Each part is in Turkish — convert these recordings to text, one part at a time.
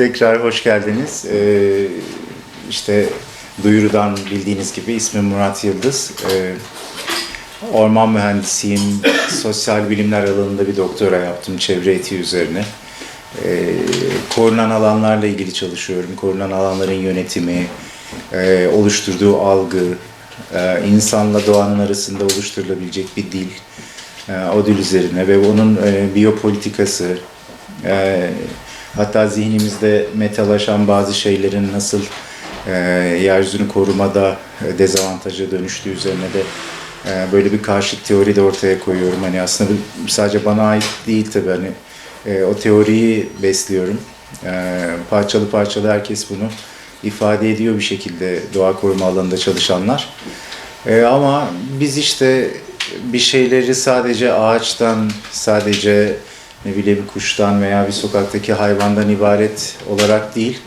Tekrar hoş geldiniz. Ee, işte duyurudan bildiğiniz gibi ismim Murat Yıldız. Ee, orman mühendisiyim. Sosyal bilimler alanında bir doktora yaptım çevre etiği üzerine. Ee, korunan alanlarla ilgili çalışıyorum. Korunan alanların yönetimi, e, oluşturduğu algı, e, insanla doğanın arasında oluşturulabilecek bir dil, e, o dil üzerine ve onun e, biyopolitikası, e, hatta zihnimizde metalaşan bazı şeylerin nasıl e, yeryüzünü korumada e, dezavantaja dönüştüğü üzerine de e, böyle bir karşıt teori de ortaya koyuyorum. Hani aslında sadece bana ait değil tabii hani e, o teoriyi besliyorum. E, parçalı parçalı herkes bunu ifade ediyor bir şekilde doğa koruma alanında çalışanlar. E, ama biz işte bir şeyleri sadece ağaçtan, sadece ne bileyim kuştan veya bir sokaktaki hayvandan ibaret olarak değil,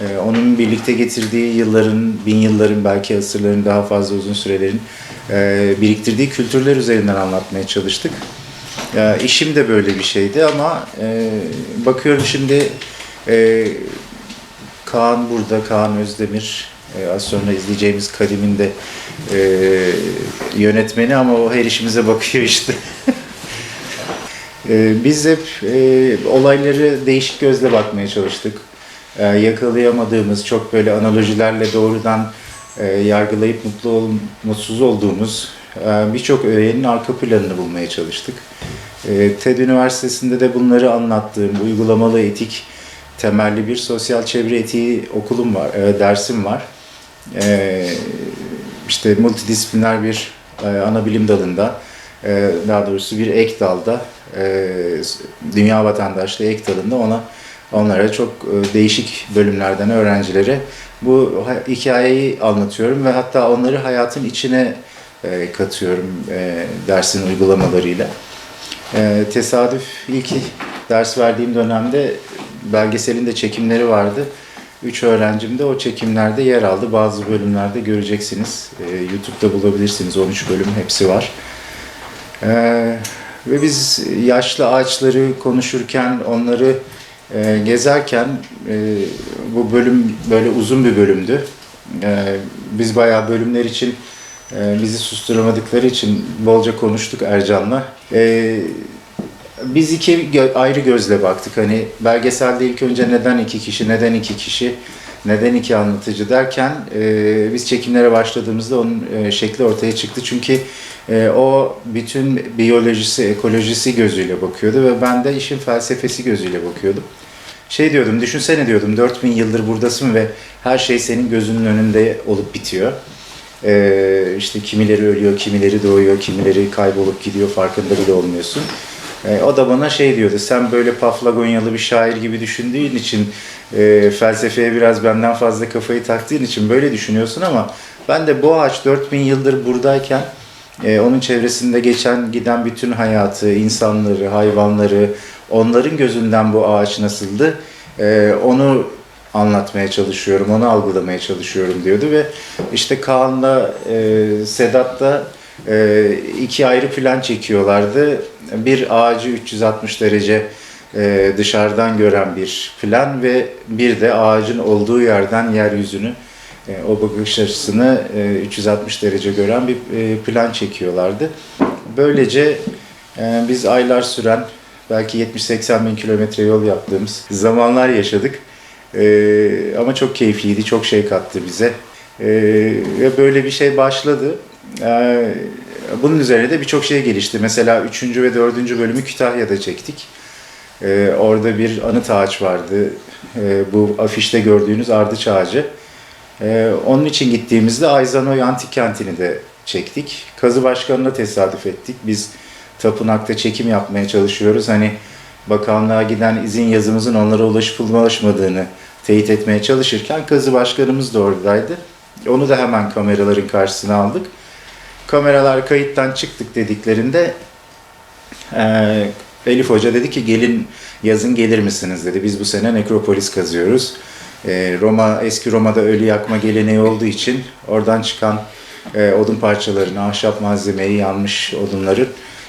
e, onun birlikte getirdiği yılların, bin yılların belki asırların daha fazla uzun sürelerin e, biriktirdiği kültürler üzerinden anlatmaya çalıştık. Ya, işim de böyle bir şeydi ama e, bakıyorum şimdi e, Kaan burada, Kaan Özdemir. Ee, az sonra izleyeceğimiz Kadim'in de e, yönetmeni ama o her işimize bakıyor işte. Ee, biz hep e, olayları değişik gözle bakmaya çalıştık. Ee, yakalayamadığımız, çok böyle analojilerle doğrudan e, yargılayıp mutlu ol, mutsuz olduğumuz e, birçok öğenin arka planını bulmaya çalıştık. E, TED Üniversitesi'nde de bunları anlattığım uygulamalı etik temelli bir sosyal çevre etiği okulum var, e, dersim var. E, işte multidisipliner bir e, ana bilim dalında, e, daha doğrusu bir ek dalda, e, dünya vatandaşlığı ek dalında ona onlara çok e, değişik bölümlerden öğrencilere bu hikayeyi anlatıyorum ve hatta onları hayatın içine e, katıyorum e, dersin uygulamalarıyla. E, tesadüf ilk ders verdiğim dönemde belgeselin de çekimleri vardı. Üç öğrencim de o çekimlerde yer aldı. Bazı bölümlerde göreceksiniz. E, YouTube'da bulabilirsiniz. 13 bölüm hepsi var. E, ve biz yaşlı ağaçları konuşurken, onları e, gezerken e, bu bölüm böyle uzun bir bölümdü. E, biz bayağı bölümler için e, bizi susturamadıkları için bolca konuştuk Ercan'la. E, biz iki gö- ayrı gözle baktık. Hani belgeselde ilk önce neden iki kişi, neden iki kişi, neden iki anlatıcı derken e, biz çekimlere başladığımızda onun e, şekli ortaya çıktı. Çünkü e, o bütün biyolojisi, ekolojisi gözüyle bakıyordu ve ben de işin felsefesi gözüyle bakıyordum. Şey diyordum, düşünsene diyordum 4000 yıldır buradasın ve her şey senin gözünün önünde olup bitiyor. Ee, işte kimileri ölüyor, kimileri doğuyor, kimileri kaybolup gidiyor farkında bile olmuyorsun. Ee, o da bana şey diyordu, sen böyle Paflagonyalı bir şair gibi düşündüğün için, e, felsefeye biraz benden fazla kafayı taktığın için böyle düşünüyorsun ama ben de bu ağaç 4000 yıldır buradayken e, onun çevresinde geçen giden bütün hayatı, insanları, hayvanları, onların gözünden bu ağaç nasıldı, e, onu anlatmaya çalışıyorum, onu algılamaya çalışıyorum diyordu ve işte Kaan'la e, Sedat da e, iki ayrı plan çekiyorlardı. Bir ağacı 360 derece e, dışarıdan gören bir plan ve bir de ağacın olduğu yerden yeryüzünü e, o bakış açısını e, 360 derece gören bir e, plan çekiyorlardı. Böylece e, biz aylar süren belki 70-80 bin kilometre yol yaptığımız zamanlar yaşadık. E, ama çok keyifliydi, çok şey kattı bize. E, ve böyle bir şey başladı. E, bunun üzerine de birçok şey gelişti. Mesela 3. ve 4. bölümü Kütahya'da çektik. E, orada bir anıt ağaç vardı. E, bu afişte gördüğünüz ardıç ağacı. Ee, onun için gittiğimizde Ayzanoy Antik Kenti'ni de çektik. Kazı Başkanı'na tesadüf ettik. Biz tapınakta çekim yapmaya çalışıyoruz. Hani bakanlığa giden izin yazımızın onlara ulaşıp ulaşmadığını teyit etmeye çalışırken Kazı Başkanımız da oradaydı. Onu da hemen kameraların karşısına aldık. Kameralar kayıttan çıktık dediklerinde eee, Elif Hoca dedi ki gelin yazın gelir misiniz dedi. Biz bu sene nekropolis kazıyoruz. Ee, Roma eski Roma'da ölü yakma geleneği olduğu için oradan çıkan e, odun parçalarını, ahşap malzemeyi, yanmış odunların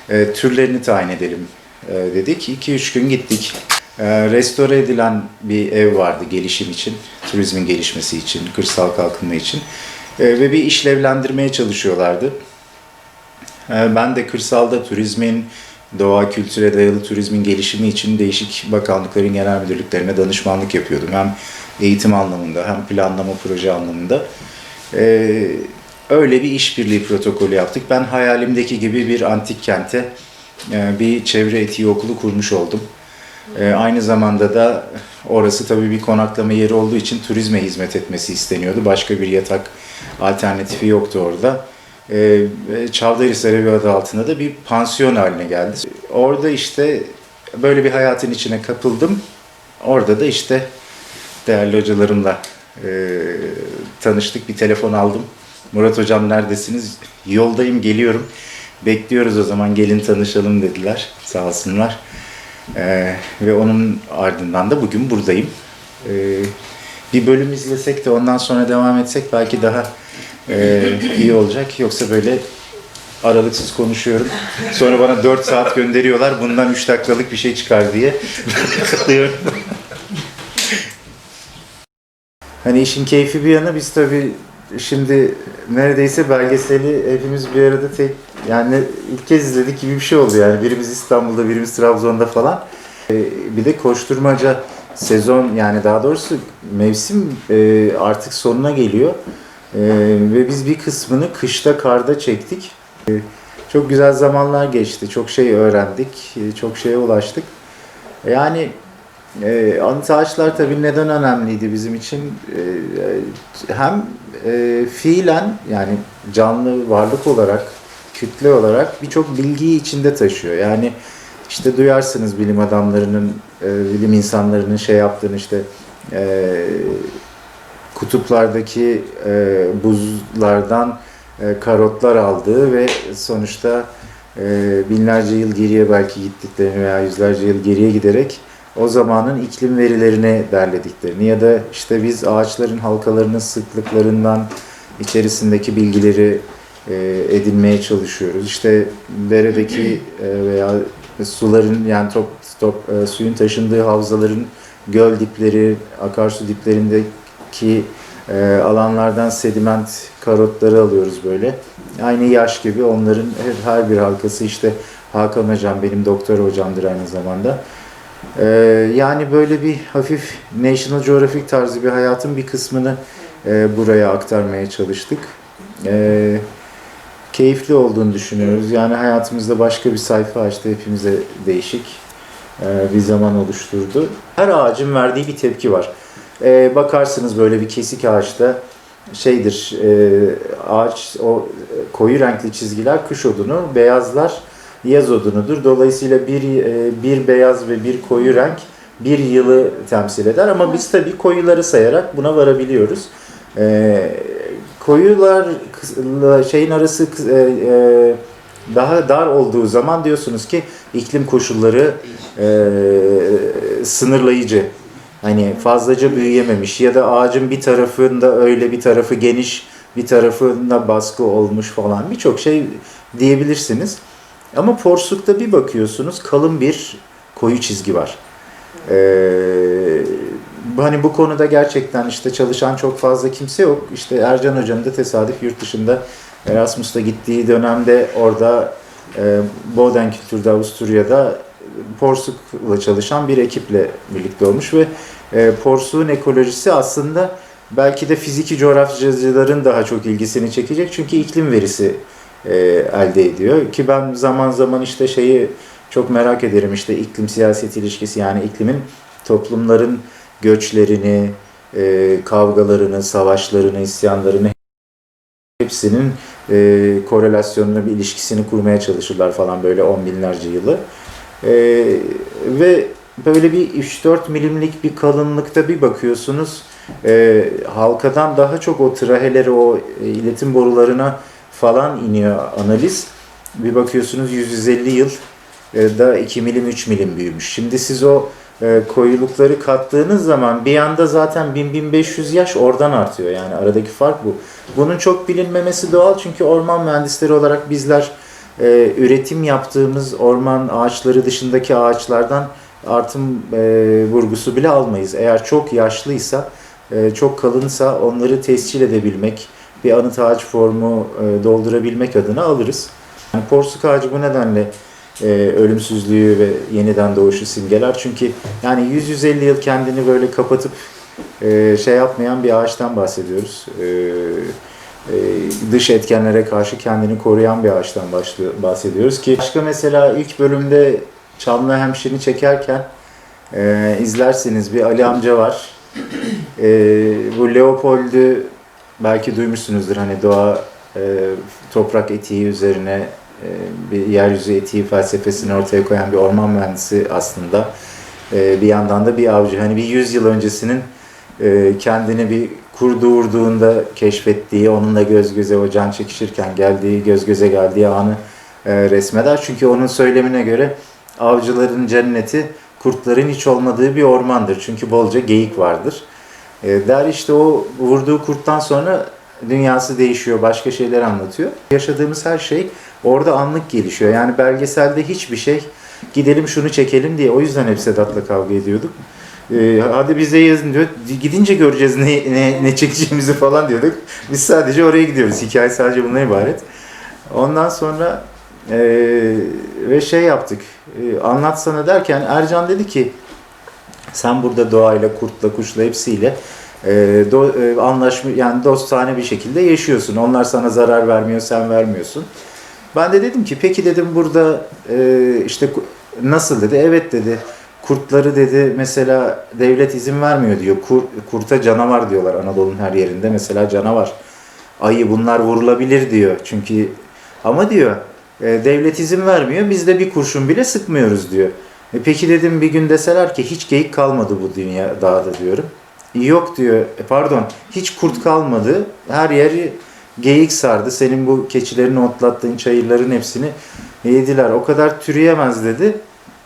e, türlerini tayin edelim e, dedik. 2-3 gün gittik. Ee, restore edilen bir ev vardı gelişim için, turizmin gelişmesi için, kırsal kalkınma için. Ee, ve bir işlevlendirmeye çalışıyorlardı. Ee, ben de kırsalda turizmin, doğa kültüre dayalı turizmin gelişimi için değişik bakanlıkların genel müdürlüklerine danışmanlık yapıyordum. Hem eğitim anlamında hem planlama proje anlamında. Ee, öyle bir işbirliği protokolü yaptık. Ben hayalimdeki gibi bir antik kente e, bir çevre etiği okulu kurmuş oldum. Ee, aynı zamanda da orası tabii bir konaklama yeri olduğu için turizme hizmet etmesi isteniyordu. Başka bir yatak alternatifi yoktu orada. Ee, Çavdarhisar Evi adı altında da bir pansiyon haline geldi. Orada işte böyle bir hayatın içine kapıldım. Orada da işte değerli hocalarımla e, tanıştık. Bir telefon aldım. Murat hocam neredesiniz? Yoldayım geliyorum. Bekliyoruz o zaman gelin tanışalım dediler. Sağ olsunlar. Ee, ve onun ardından da bugün buradayım. Ee, bir bölüm izlesek de ondan sonra devam etsek belki daha e, iyi olacak. Yoksa böyle aralıksız konuşuyorum. Sonra bana 4 saat gönderiyorlar. Bundan 3 dakikalık bir şey çıkar diye. Kalıyorum. Hani işin keyfi bir yana biz tabii şimdi neredeyse belgeseli hepimiz bir arada tek yani ilk kez izledik gibi bir şey oldu yani. Birimiz İstanbul'da, birimiz Trabzon'da falan. Ee, bir de koşturmaca sezon yani daha doğrusu mevsim e, artık sonuna geliyor. Ee, ve biz bir kısmını kışta karda çektik. Ee, çok güzel zamanlar geçti. Çok şey öğrendik. e, Çok şeye ulaştık. Yani e, anıt ağaçlar tabii neden önemliydi bizim için? E, hem e, fiilen yani canlı varlık olarak, kütle olarak birçok bilgiyi içinde taşıyor. Yani işte duyarsınız bilim adamlarının, e, bilim insanlarının şey yaptığını işte e, kutuplardaki e, buzlardan e, karotlar aldığı ve sonuçta e, binlerce yıl geriye belki gittiklerini veya yüzlerce yıl geriye giderek o zamanın iklim verilerini derlediklerini ya da işte biz ağaçların halkalarının sıklıklarından içerisindeki bilgileri e, edinmeye çalışıyoruz. İşte deredeki e, veya suların yani top, top e, suyun taşındığı havzaların göl dipleri, akarsu diplerindeki e, alanlardan sediment karotları alıyoruz böyle. Aynı yaş gibi onların her, her bir halkası işte Hakan Hocam benim doktor hocamdır aynı zamanda. Ee, yani böyle bir hafif National Geographic tarzı bir hayatın bir kısmını e, buraya aktarmaya çalıştık. Ee, keyifli olduğunu düşünüyoruz. Yani hayatımızda başka bir sayfa açtı hepimize değişik e, bir zaman oluşturdu. Her ağacın verdiği bir tepki var. Ee, bakarsınız böyle bir kesik ağaçta şeydir e, ağaç o koyu renkli çizgiler kış odunu, beyazlar yaz odunudur. Dolayısıyla bir e, bir beyaz ve bir koyu renk bir yılı temsil eder ama biz tabii koyuları sayarak buna varabiliyoruz. E, koyular kıs- şeyin arası e, e, daha dar olduğu zaman diyorsunuz ki iklim koşulları e, sınırlayıcı. Hani fazlaca büyüyememiş ya da ağacın bir tarafında öyle bir tarafı geniş, bir tarafında baskı olmuş falan birçok şey diyebilirsiniz. Ama porsukta bir bakıyorsunuz kalın bir koyu çizgi var. Ee, hani bu konuda gerçekten işte çalışan çok fazla kimse yok. İşte Ercan Hoca'nın da tesadüf yurt dışında Erasmus'ta gittiği dönemde orada e, Boden Kültür'de Avusturya'da porsukla çalışan bir ekiple birlikte olmuş ve e, porsuğun ekolojisi aslında belki de fiziki coğrafyacıların daha çok ilgisini çekecek çünkü iklim verisi e, elde ediyor. Ki ben zaman zaman işte şeyi çok merak ederim işte iklim siyaset ilişkisi yani iklimin toplumların göçlerini, e, kavgalarını, savaşlarını, isyanlarını hepsinin e, korelasyonunu bir ilişkisini kurmaya çalışırlar falan böyle on binlerce yılı. E, ve böyle bir 3-4 milimlik bir kalınlıkta bir bakıyorsunuz e, halkadan daha çok o traheleri, o e, iletim borularına falan iniyor analiz. Bir bakıyorsunuz 150 yıl e, da 2 milim 3 milim büyümüş. Şimdi siz o e, koyulukları kattığınız zaman bir anda zaten 1000-1500 yaş oradan artıyor. Yani aradaki fark bu. Bunun çok bilinmemesi doğal çünkü orman mühendisleri olarak bizler e, üretim yaptığımız orman ağaçları dışındaki ağaçlardan artım e, vurgusu bile almayız. Eğer çok yaşlıysa, e, çok kalınsa onları tescil edebilmek, bir anıt ağaç formu e, doldurabilmek adına alırız. Yani porsuk ağacı bu nedenle e, ölümsüzlüğü ve yeniden doğuşu simgeler. Çünkü yani 100-150 yıl kendini böyle kapatıp e, şey yapmayan bir ağaçtan bahsediyoruz. E, dış etkenlere karşı kendini koruyan bir ağaçtan bahsediyoruz ki başka mesela ilk bölümde Çamlı Hemşire'ni çekerken e, izlersiniz bir Ali amca var. E, bu Leopold'u belki duymuşsunuzdur hani doğa e, toprak etiği üzerine e, bir yeryüzü etiği felsefesini ortaya koyan bir orman mühendisi aslında. E, bir yandan da bir avcı. Hani bir 100 yıl öncesinin e, kendini bir kur doğurduğunda keşfettiği, onunla göz göze o can çekişirken geldiği, göz göze geldiği anı e, resmeder. Çünkü onun söylemine göre avcıların cenneti kurtların hiç olmadığı bir ormandır. Çünkü bolca geyik vardır. E, der işte o vurduğu kurttan sonra dünyası değişiyor, başka şeyler anlatıyor. Yaşadığımız her şey orada anlık gelişiyor. Yani belgeselde hiçbir şey gidelim şunu çekelim diye. O yüzden hep Sedat'la kavga ediyorduk. Ee, hadi bize yazın diyor. Gidince göreceğiz ne, ne, ne çekeceğimizi falan diyorduk. Biz sadece oraya gidiyoruz. Hikaye sadece bundan ibaret. Ondan sonra e, ve şey yaptık. E, anlatsana derken Ercan dedi ki sen burada doğayla, kurtla, kuşla hepsiyle e, do, e, anlaşma yani dostane bir şekilde yaşıyorsun. Onlar sana zarar vermiyor, sen vermiyorsun. Ben de dedim ki peki dedim burada e, işte nasıl dedi? Evet dedi. Kurtları dedi mesela devlet izin vermiyor diyor. Kur, kurta canavar diyorlar Anadolu'nun her yerinde. Mesela canavar. Ayı bunlar vurulabilir diyor. Çünkü ama diyor e, devlet izin vermiyor. Biz de bir kurşun bile sıkmıyoruz diyor. E peki dedim bir gün deseler ki hiç geyik kalmadı bu dünya dağda diyorum. Yok diyor. E pardon. Hiç kurt kalmadı. Her yeri geyik sardı. Senin bu keçilerini otlattığın çayırların hepsini yediler. O kadar türeyemez dedi.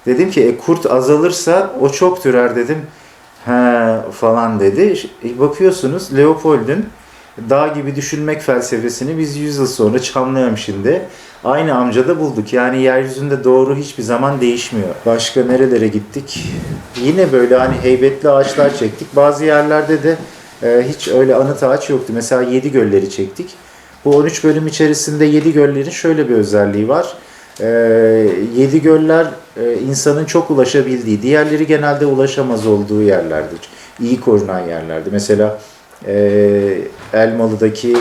Dedim ki e, kurt azalırsa o çok türer dedim. He falan dedi. E, bakıyorsunuz Leopold'un dağ gibi düşünmek felsefesini biz 100 yıl sonra Çamlıhemşin'de aynı amcada bulduk. Yani yeryüzünde doğru hiçbir zaman değişmiyor. Başka nerelere gittik? Yine böyle hani heybetli ağaçlar çektik. Bazı yerlerde de e, hiç öyle anıt ağaç yoktu. Mesela Yedi Gölleri çektik. Bu 13 bölüm içerisinde Yedi Göller'in şöyle bir özelliği var. E, Yedi Göller e, insanın çok ulaşabildiği, diğerleri genelde ulaşamaz olduğu yerlerdir. İyi korunan yerlerdi. Mesela e, Elmalı'daki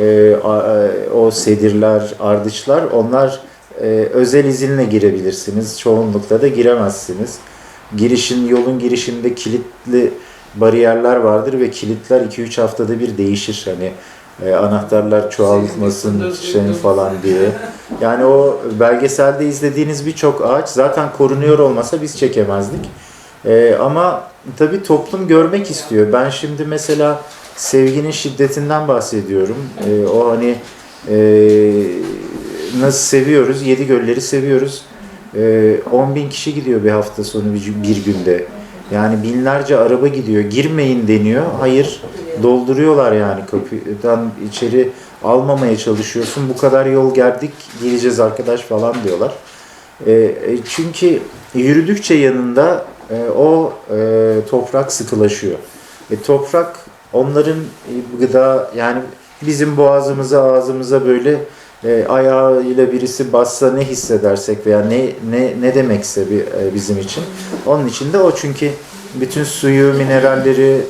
e, a- e, o sedirler, ardıçlar onlar e, özel izinle girebilirsiniz. Çoğunlukla da giremezsiniz. Girişin, yolun girişinde kilitli bariyerler vardır ve kilitler 2-3 haftada bir değişir. Hani e, anahtarlar çoğalmasın şey falan diye. Yani o belgeselde izlediğiniz birçok ağaç zaten korunuyor olmasa biz çekemezdik. E, ama tabii toplum görmek istiyor. Ben şimdi mesela sevginin şiddetinden bahsediyorum. E, o hani e, nasıl seviyoruz? Yedi gölleri seviyoruz. E, 10 bin kişi gidiyor bir hafta sonu bir, bir günde. Yani binlerce araba gidiyor. Girmeyin deniyor. Hayır. Dolduruyorlar yani kapıdan içeri almamaya çalışıyorsun. Bu kadar yol geldik geleceğiz arkadaş falan diyorlar. E, e, çünkü yürüdükçe yanında e, o e, toprak sıkılaşıyor. E, toprak onların e, gıda yani bizim boğazımıza ağzımıza böyle e, ayağıyla birisi bassa ne hissedersek veya ne ne ne demekse bir, e, bizim için. Onun için de o çünkü bütün suyu, mineralleri,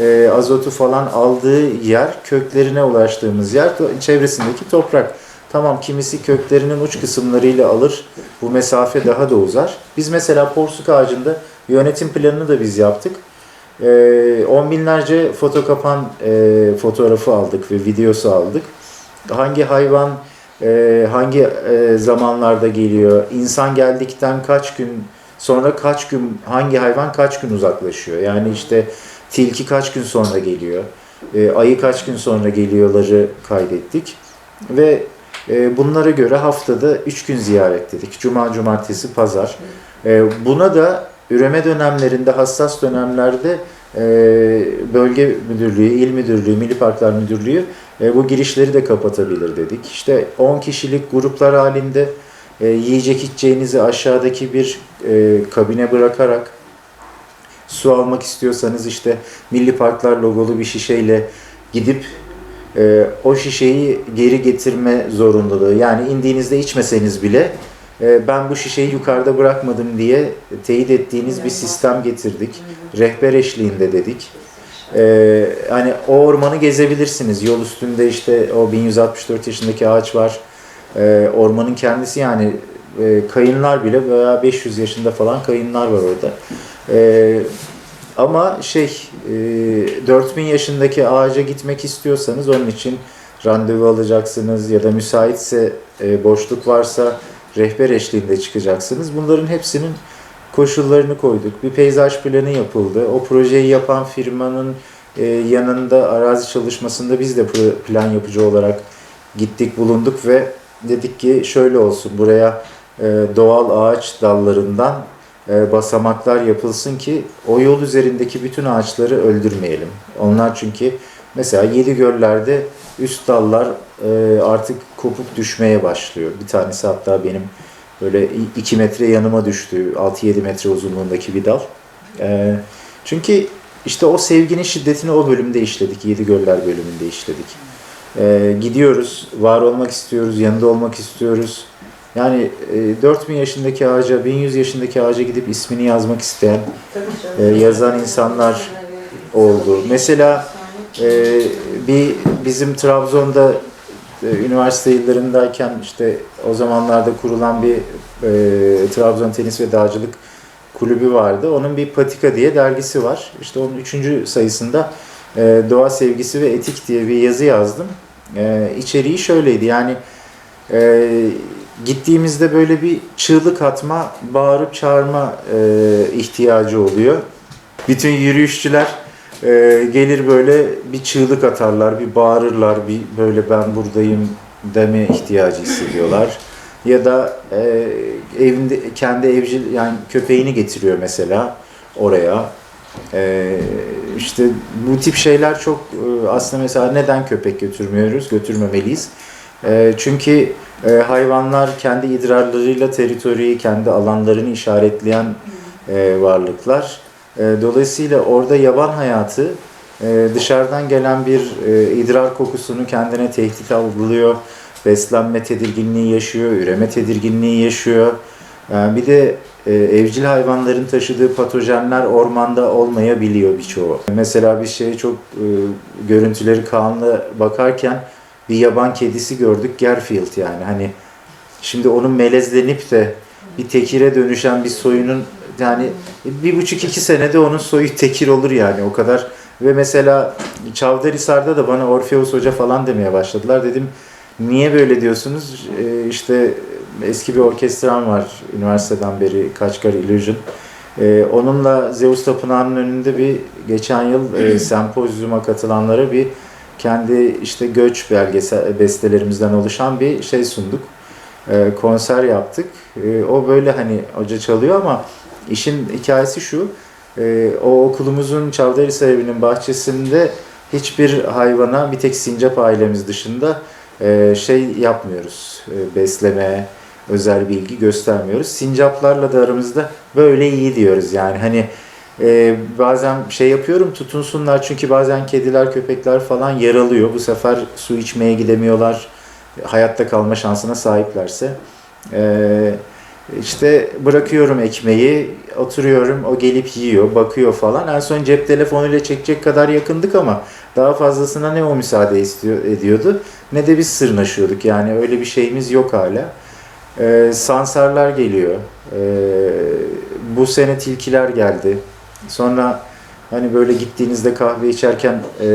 e, azotu falan aldığı yer, köklerine ulaştığımız yer, çevresindeki toprak. Tamam kimisi köklerinin uç kısımlarıyla alır. Bu mesafe daha da uzar. Biz mesela porsuk ağacında yönetim planını da biz yaptık. E, on binlerce foto kapan e, fotoğrafı aldık ve videosu aldık. Hangi hayvan e, hangi e, zamanlarda geliyor, insan geldikten kaç gün sonra kaç gün, hangi hayvan kaç gün uzaklaşıyor. Yani işte tilki kaç gün sonra geliyor, e, ayı kaç gün sonra geliyorları kaydettik. Ve e, bunlara göre haftada 3 gün ziyaret dedik. Cuma, cumartesi, pazar. E, buna da üreme dönemlerinde, hassas dönemlerde e, bölge müdürlüğü, il müdürlüğü, milli parklar müdürlüğü e, bu girişleri de kapatabilir dedik. İşte 10 kişilik gruplar halinde e, yiyecek içeceğinizi aşağıdaki bir e, kabine bırakarak su almak istiyorsanız işte Milli Parklar logolu bir şişeyle gidip o şişeyi geri getirme zorunluluğu. Yani indiğinizde içmeseniz bile ben bu şişeyi yukarıda bırakmadım diye teyit ettiğiniz bir sistem getirdik. Rehber eşliğinde dedik. E, hani o ormanı gezebilirsiniz. Yol üstünde işte o 1164 yaşındaki ağaç var. E, ormanın kendisi yani e, kayınlar bile veya 500 yaşında falan kayınlar var orada. E, ama şey e, 4000 yaşındaki ağaca gitmek istiyorsanız onun için randevu alacaksınız ya da müsaitse e, boşluk varsa rehber eşliğinde çıkacaksınız. Bunların hepsinin koşullarını koyduk. Bir peyzaj planı yapıldı. O projeyi yapan firmanın e, yanında arazi çalışmasında biz de plan yapıcı olarak gittik bulunduk ve dedik ki şöyle olsun buraya e, doğal ağaç dallarından e, basamaklar yapılsın ki o yol üzerindeki bütün ağaçları öldürmeyelim. Onlar çünkü mesela yedi göllerde üst dallar e, artık kopuk düşmeye başlıyor. Bir tanesi hatta benim böyle 2 metre yanıma düştü. 6-7 metre uzunluğundaki bir dal. E, çünkü işte o sevginin şiddetini o bölümde işledik. Yedi göller bölümünde işledik. E, gidiyoruz, var olmak istiyoruz, yanında olmak istiyoruz. Yani e, 4000 yaşındaki ağaca, 1100 yaşındaki ağaca gidip ismini yazmak isteyen e, yazan insanlar oldu. Mesela e, bir bizim Trabzon'da üniversite yıllarındayken işte o zamanlarda kurulan bir e, Trabzon Tenis ve Dağcılık kulübü vardı. Onun bir Patika diye dergisi var. İşte onun üçüncü sayısında e, doğa sevgisi ve etik diye bir yazı yazdım. E, içeriği şöyleydi yani e, gittiğimizde böyle bir çığlık atma, bağırıp çağırma e, ihtiyacı oluyor. Bütün yürüyüşçüler e, gelir böyle bir çığlık atarlar, bir bağırırlar, bir böyle ben buradayım deme ihtiyacı hissediyorlar. Ya da e, evinde kendi evcil yani köpeğini getiriyor mesela oraya. E, işte bu tip şeyler çok e, aslında mesela neden köpek götürmüyoruz, götürmemeliyiz? E, çünkü e, hayvanlar kendi idrarlarıyla teritoriyi, kendi alanlarını işaretleyen e, varlıklar. E, dolayısıyla orada yaban hayatı e, dışarıdan gelen bir e, idrar kokusunu kendine tehdit algılıyor. Beslenme tedirginliği yaşıyor, üreme tedirginliği yaşıyor. E, bir de e, evcil hayvanların taşıdığı patojenler ormanda olmayabiliyor birçoğu. Mesela bir şey çok e, görüntüleri Kaan'la bakarken bir yaban kedisi gördük Garfield yani hani şimdi onun melezlenip de bir tekire dönüşen bir soyunun yani bir buçuk iki senede onun soyu tekir olur yani o kadar ve mesela Çavdarhisar'da da bana Orfeus Hoca falan demeye başladılar dedim niye böyle diyorsunuz Ee, işte eski bir orkestram var üniversiteden beri Kaçkar Illusion ee, onunla Zeus Tapınağı'nın önünde bir geçen yıl e, sempozyuma katılanlara bir kendi işte göç belgesel bestelerimizden oluşan bir şey sunduk. Ee, konser yaptık. Ee, o böyle hani hoca çalıyor ama işin hikayesi şu. e, o okulumuzun Çavdarhisar evinin bahçesinde hiçbir hayvana bir tek sincap ailemiz dışında e, şey yapmıyoruz. E, besleme, özel bilgi göstermiyoruz. Sincaplarla da aramızda böyle iyi diyoruz yani hani ee, bazen şey yapıyorum tutunsunlar çünkü bazen kediler köpekler falan yaralıyor. Bu sefer su içmeye gidemiyorlar. Hayatta kalma şansına sahiplerse. Ee, işte bırakıyorum ekmeği, oturuyorum, o gelip yiyor, bakıyor falan. En son cep telefonuyla çekecek kadar yakındık ama daha fazlasına ne o müsaade istiyor, ediyordu ne de biz sırnaşıyorduk. Yani öyle bir şeyimiz yok hala. Ee, sansarlar geliyor. Ee, bu sene tilkiler geldi. Sonra hani böyle gittiğinizde kahve içerken e,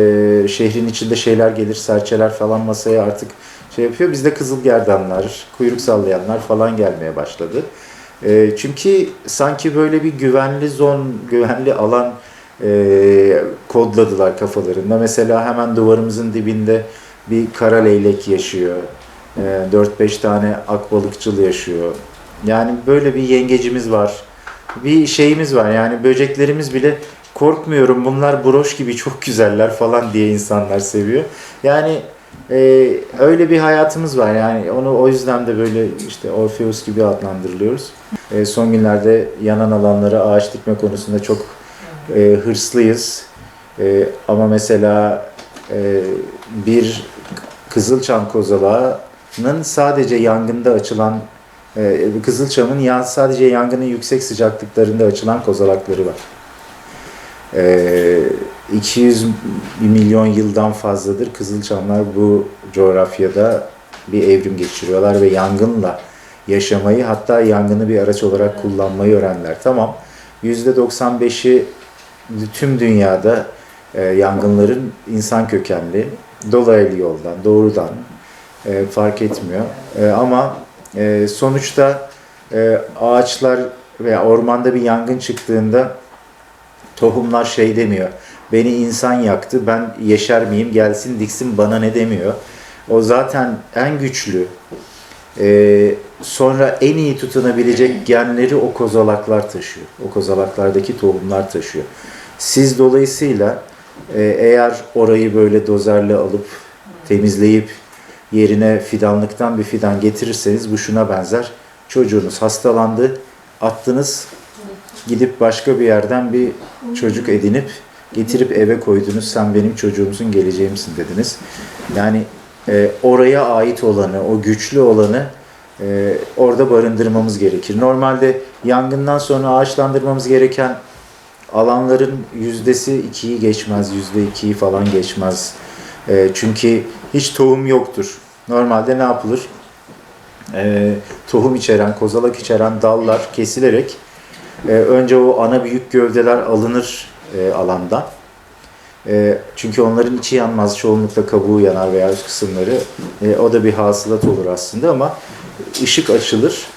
şehrin içinde şeyler gelir, serçeler falan masaya artık şey yapıyor. Bizde kızılgerdanlar, kuyruk sallayanlar falan gelmeye başladı. E, çünkü sanki böyle bir güvenli zon, güvenli alan e, kodladılar kafalarında. Mesela hemen duvarımızın dibinde bir kara leylek yaşıyor. E, 4-5 tane akbalıkçıl yaşıyor. Yani böyle bir yengecimiz var bir şeyimiz var yani böceklerimiz bile korkmuyorum bunlar broş gibi çok güzeller falan diye insanlar seviyor. Yani Ee, öyle bir hayatımız var yani onu o yüzden de böyle işte Orpheus gibi adlandırılıyoruz. Ee, son günlerde yanan alanlara ağaç dikme konusunda çok e, hırslıyız. E, ama mesela e, bir Kızılçam kozalağının sadece yangında açılan e, Kızılçam'ın ya, sadece yangının yüksek sıcaklıklarında açılan kozalakları var. E, 200 milyon yıldan fazladır Kızılçamlar bu coğrafyada bir evrim geçiriyorlar ve yangınla yaşamayı hatta yangını bir araç olarak kullanmayı öğrendiler. Tamam %95'i tüm dünyada e, yangınların insan kökenli, dolaylı yoldan, doğrudan e, fark etmiyor. E, ama e, sonuçta e, ağaçlar veya ormanda bir yangın çıktığında tohumlar şey demiyor. Beni insan yaktı, ben yeşer miyim, gelsin diksin bana ne demiyor. O zaten en güçlü, e, sonra en iyi tutunabilecek genleri o kozalaklar taşıyor. O kozalaklardaki tohumlar taşıyor. Siz dolayısıyla e, eğer orayı böyle dozerle alıp temizleyip yerine fidanlıktan bir fidan getirirseniz bu şuna benzer. Çocuğunuz hastalandı, attınız, gidip başka bir yerden bir çocuk edinip getirip eve koydunuz. Sen benim çocuğumsun, geleceğimsin dediniz. Yani e, oraya ait olanı, o güçlü olanı e, orada barındırmamız gerekir. Normalde yangından sonra ağaçlandırmamız gereken alanların yüzdesi ikiyi geçmez, yüzde ikiyi falan geçmez. E, çünkü hiç tohum yoktur. Normalde ne yapılır? E, tohum içeren, kozalak içeren dallar kesilerek e, önce o ana büyük gövdeler alınır e, alandan. E, çünkü onların içi yanmaz, çoğunlukla kabuğu yanar veya üst kısımları. E, o da bir hasılat olur aslında ama ışık açılır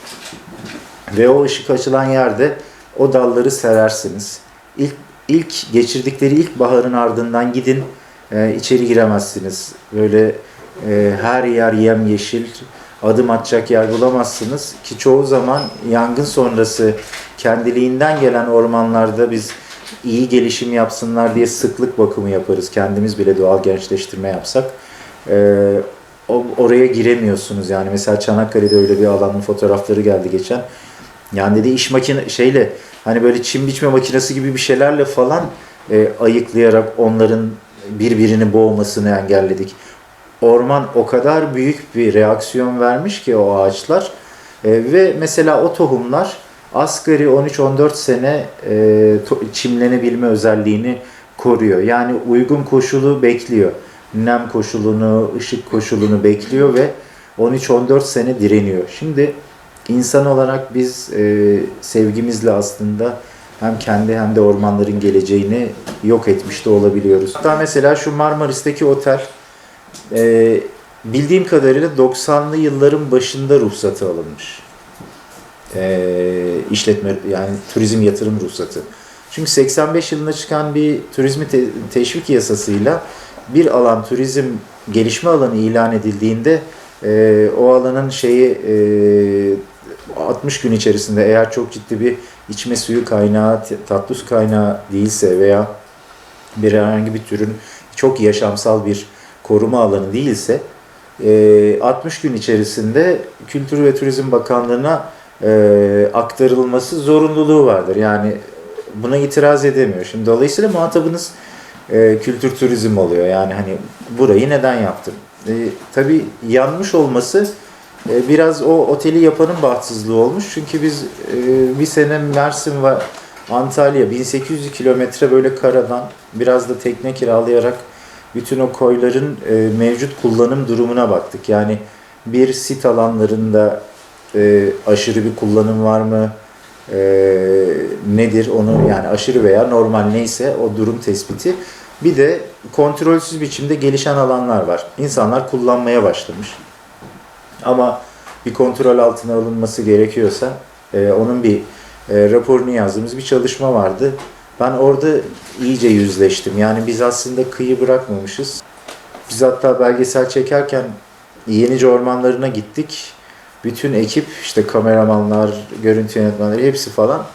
ve o ışık açılan yerde o dalları serersiniz. İlk, ilk geçirdikleri ilk baharın ardından gidin e, içeri giremezsiniz. Böyle e, her yer yemyeşil, adım atacak yer bulamazsınız ki çoğu zaman yangın sonrası kendiliğinden gelen ormanlarda biz iyi gelişim yapsınlar diye sıklık bakımı yaparız. Kendimiz bile doğal gençleştirme yapsak. E, oraya giremiyorsunuz yani. Mesela Çanakkale'de öyle bir alanın fotoğrafları geldi geçen. Yani dedi iş makine şeyle hani böyle çim biçme makinesi gibi bir şeylerle falan e, ayıklayarak onların birbirini boğmasını engelledik. Orman o kadar büyük bir reaksiyon vermiş ki o ağaçlar E, ve mesela o tohumlar asgari 13-14 sene e, çimlenebilme özelliğini koruyor. Yani uygun koşulu bekliyor. Nem koşulunu, ışık koşulunu bekliyor ve 13-14 sene direniyor. Şimdi insan olarak biz e, sevgimizle aslında hem kendi hem de ormanların geleceğini yok etmiş de olabiliyoruz. Hatta mesela şu Marmaris'teki otel e, bildiğim kadarıyla 90'lı yılların başında ruhsatı alınmış. E, işletme yani turizm yatırım ruhsatı. Çünkü 85 yılında çıkan bir turizmi te- teşvik yasasıyla bir alan turizm gelişme alanı ilan edildiğinde e, o alanın şeyi e, 60 gün içerisinde eğer çok ciddi bir içme suyu kaynağı, tatlı su kaynağı değilse veya bir herhangi bir türün çok yaşamsal bir koruma alanı değilse e, 60 gün içerisinde Kültür ve Turizm Bakanlığı'na e, aktarılması zorunluluğu vardır. Yani buna itiraz edemiyor. Şimdi dolayısıyla muhatabınız e, kültür turizm oluyor. Yani hani burayı neden yaptın? E, tabii yanmış olması e, biraz o oteli yapanın bahtsızlığı olmuş. Çünkü biz e, bir sene Mersin ve Antalya 1800 kilometre böyle karadan biraz da tekne kiralayarak bütün o koyların e, mevcut kullanım durumuna baktık. Yani bir sit alanlarında e, aşırı bir kullanım var mı? E, nedir onu yani aşırı veya normal neyse o durum tespiti. Bir de kontrolsüz biçimde gelişen alanlar var. İnsanlar kullanmaya başlamış. Ama bir kontrol altına alınması gerekiyorsa e, onun bir e, raporunu yazdığımız bir çalışma vardı. Ben orada iyice yüzleştim. Yani biz aslında kıyı bırakmamışız. Biz hatta belgesel çekerken Yenice ormanlarına gittik. Bütün ekip işte kameramanlar, görüntü yönetmenleri hepsi falan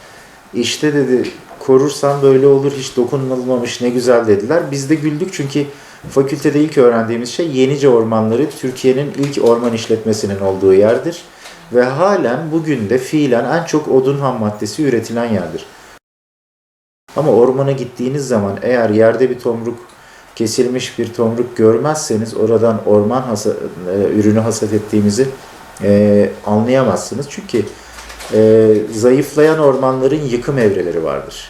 işte dedi korursan böyle olur hiç dokunulmamış ne güzel dediler. Biz de güldük çünkü Fakültede ilk öğrendiğimiz şey Yenice Ormanları Türkiye'nin ilk orman işletmesinin olduğu yerdir. Ve halen bugün de fiilen en çok odun ham maddesi üretilen yerdir. Ama ormana gittiğiniz zaman eğer yerde bir tomruk kesilmiş bir tomruk görmezseniz oradan orman hasa- e, ürünü hasat ettiğimizi e, anlayamazsınız. Çünkü e, zayıflayan ormanların yıkım evreleri vardır.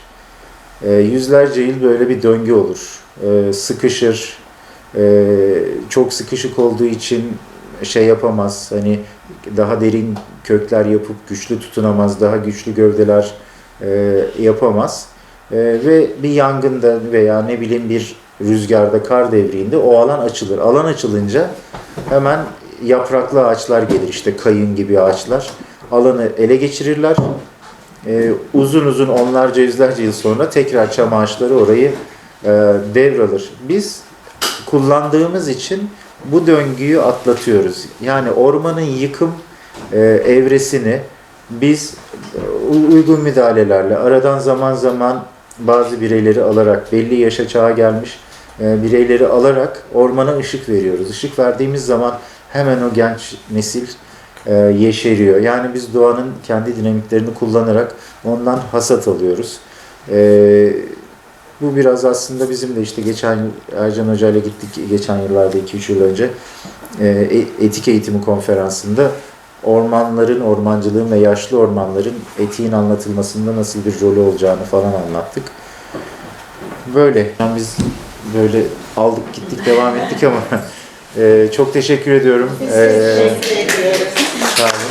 E, yüzlerce yıl böyle bir döngü olur. E, sıkışır, e, çok sıkışık olduğu için şey yapamaz. Hani daha derin kökler yapıp güçlü tutunamaz, daha güçlü gövdeler e, yapamaz. E, ve bir yangında veya ne bileyim bir rüzgarda, kar devriğinde o alan açılır. Alan açılınca hemen yapraklı ağaçlar gelir işte kayın gibi ağaçlar. Alanı ele geçirirler. Ee, uzun uzun onlarca yüzlerce yıl sonra tekrar çam ağaçları orayı e, devralır. Biz kullandığımız için bu döngüyü atlatıyoruz. Yani ormanın yıkım e, evresini biz e, uygun müdahalelerle aradan zaman zaman bazı bireyleri alarak belli yaşa çağa gelmiş e, bireyleri alarak ormana ışık veriyoruz. Işık verdiğimiz zaman hemen o genç nesil e, yeşeriyor. Yani biz doğanın kendi dinamiklerini kullanarak ondan hasat alıyoruz. E, bu biraz aslında bizim de işte geçen Ercan Hoca ile gittik geçen yıllarda 2-3 yıl önce e, e- etik eğitimi konferansında ormanların, ormancılığın ve yaşlı ormanların etiğin anlatılmasında nasıl bir rolü olacağını falan anlattık. Böyle. Yani biz böyle aldık gittik devam ettik ama Ee, çok teşekkür ediyorum. Ee, sağ olun.